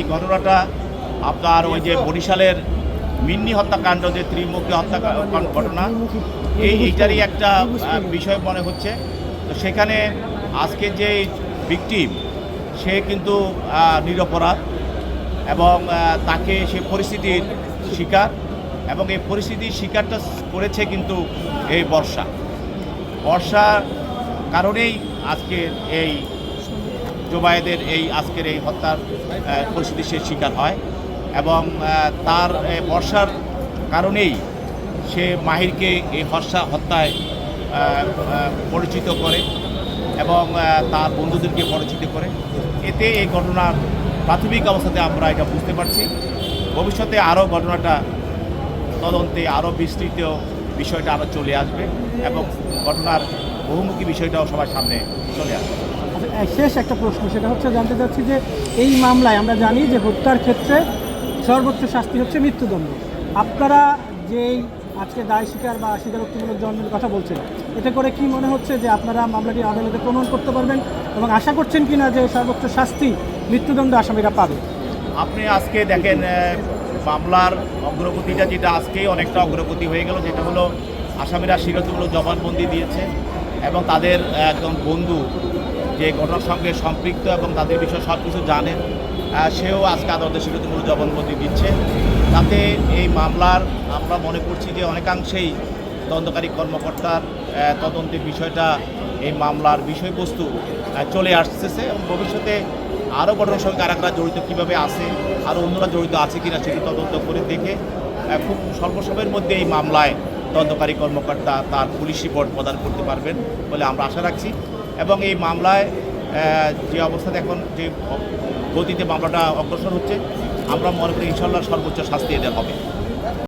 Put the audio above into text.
এই ঘটনাটা আপনার ওই যে বরিশালের মিন্নি হত্যাকাণ্ড, যে ত্রিমুখী হত্যাকাণ্ড ঘটনা, এই এইটারই একটা বিষয় মনে হচ্ছে। তো সেখানে আজকে যে ভিকটিম সে কিন্তু নিরপরাধ এবং তাকে সে পরিস্থিতির শিকার এবং এই পরিস্থিতির শিকারটা করেছে কিন্তু এই বর্ষা। বর্ষার কারণেই আজকের এই জোবায়েদের এই আজকের এই হত্যার পরিস্থিতি সে শিকার হয় এবং তার বর্ষার কারণেই সে মাহিরকে এই হর্ষা হত্যায় পরিচিত করে এবং তার বন্ধুদেরকে পরিচিত করে। এতে এই ঘটনার প্রাথমিক অবস্থাতে আমরা এটা বুঝতে পারছি। ভবিষ্যতে আরও ঘটনাটা তদন্তে আরও বিস্তৃত বিষয়টা আরও চলে আসবে এবং ঘটনার বহুমুখী বিষয়টাও সবার সামনে চলে আসবে আচ্ছা, শেষ একটা প্রশ্ন সেটা হচ্ছে জানতে চাচ্ছি যে এই মামলায় আমরা জানি যে হত্যার ক্ষেত্রে সর্বোচ্চ শাস্তি হচ্ছে মৃত্যুদণ্ড। আপনারা যেই আজকে দায় স্বীকার বা স্বীকারোক্তিমূলক জন্মের কথা বলছেন এতে করে কি মনে হচ্ছে যে আপনারা মামলাটি আদালতে প্রমাণ করতে পারবেন এবং আশা করছেন কি না যে সর্বোচ্চ শাস্তি মৃত্যুদণ্ড আসামিরা পাবে? আপনি আজকে দেখেন মামলার অগ্রগতিটা যেটা আজকেই অনেকটা অগ্রগতি হয়ে গেল যেটা হলো আসামিরা স্বীকৃতিমূলক জবানবন্দি দিয়েছে। এবং তাদের একজন বন্ধু যে ঘটনার সঙ্গে সম্পৃক্ত এবং তাদের বিষয়ে সব কিছু জানেন সেও আজকে আদালতে স্বীকৃতিমূলক জবানবন্দি দিচ্ছে। তাতে এই মামলার আমরা মনে করছি যে অনেকাংশেই তদন্তকারী কর্মকর্তার তদন্তের বিষয়টা এই মামলার বিষয়বস্তু চলে আসতেছে এবং ভবিষ্যতে আরও ঘটনার সঙ্গে কারা কারা জড়িত, কীভাবে আছে, আরও অন্যরা জড়িত আছে কিনা সেটি তদন্ত করে দেখে খুব স্বল্প সময়ের মধ্যে এই মামলায় তদন্তকারী কর্মকর্তা তার পুলিশ রিপোর্ট প্রদান করতে পারবেন বলে আমরা আশা রাখছি। এবং এই মামলায় যে অবস্থাতে এখন যে গতিতে মামলাটা অগ্রসর হচ্ছে, আমরা মনে করি ইনশাল্লাহ সর্বোচ্চ শাস্তি এদের হবে।